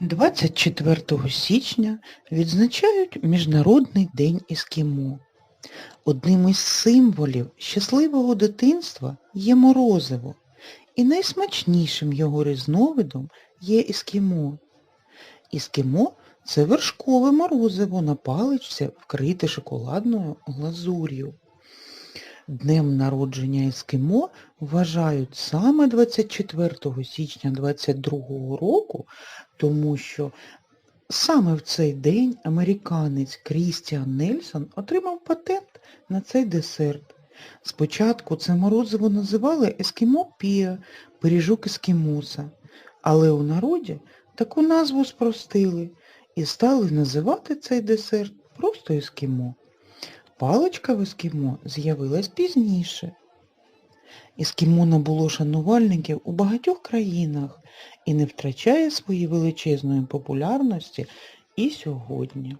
24 січня відзначають Міжнародний день Ескімо. Одним із символів щасливого дитинства є морозиво, і найсмачнішим його різновидом є ескімо. Ескімо – це вершкове морозиво на паличці, вкрите шоколадною глазур'ю. Днем народження ескімо вважають саме 24 січня 22 року, тому що саме в цей день американець Крістіан Нельсон отримав патент на цей десерт. Спочатку це морозиво називали ескімо піа, пиріжок ескімоса, але у народі таку назву спростили і стали називати цей десерт просто ескімо. Паличка в ескімо з'явилась пізніше. Ескімо набуло шанувальників у багатьох країнах і не втрачає своєї величезної популярності і сьогодні.